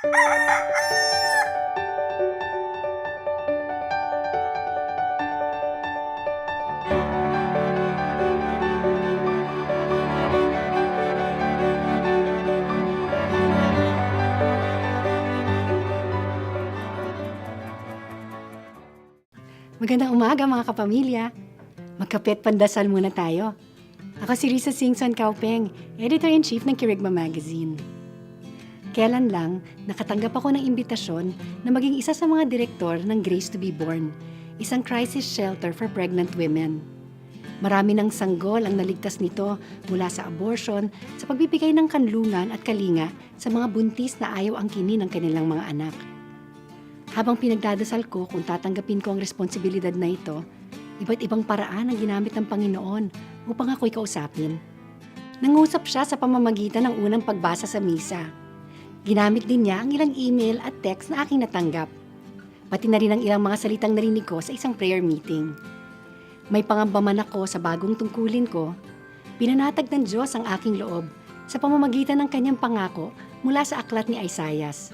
Magandang umaga mga kapamilya. Magkapit pandasal muna tayo. Ako si Risa Singson Kaupeng, Editor-in-Chief ng Kirigma Magazine. Kailan lang, nakatanggap ako ng imbitasyon na maging isa sa mga direktor ng Grace to be Born, isang crisis shelter for pregnant women. Marami ng sanggol ang naligtas nito mula sa abortion, sa pagbibigay ng kanlungan at kalinga sa mga buntis na ayaw ang kini ng kanilang mga anak. Habang pinagdadasal ko kung tatanggapin ko ang responsibilidad na ito, iba't ibang paraan ang ginamit ng Panginoon upang ako'y kausapin. Nangusap siya sa pamamagitan ng unang pagbasa sa misa. Ginamit din niya ang ilang email at text na aking natanggap. Pati na rin ang ilang mga salitang narinig ko sa isang prayer meeting. May pangamba man ako sa bagong tungkulin ko, pinanatag ng Diyos ang aking loob sa pamamagitan ng kanyang pangako mula sa aklat ni Isaias.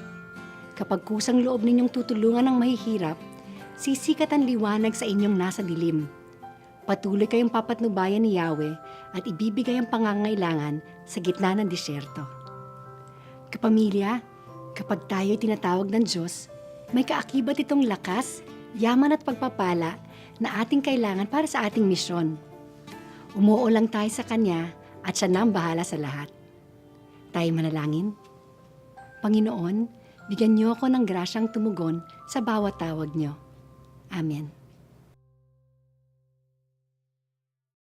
Kapag kusang loob ninyong tutulungan ng mahihirap, sisikat ang liwanag sa inyong nasa dilim. Patuloy kayong papatnubayan ni Yahweh at ibibigay ang pangangailangan sa gitna ng disyerto. Kapamilya, kapag tayo'y tinatawag ng Diyos, may kaakibat itong lakas, yaman at pagpapala na ating kailangan para sa ating misyon. Umuo lang tayo sa Kanya at siya na ang bahala sa lahat. Tayo manalangin. Panginoon, bigyan niyo ako ng grasyang tumugon sa bawat tawag niyo. Amen.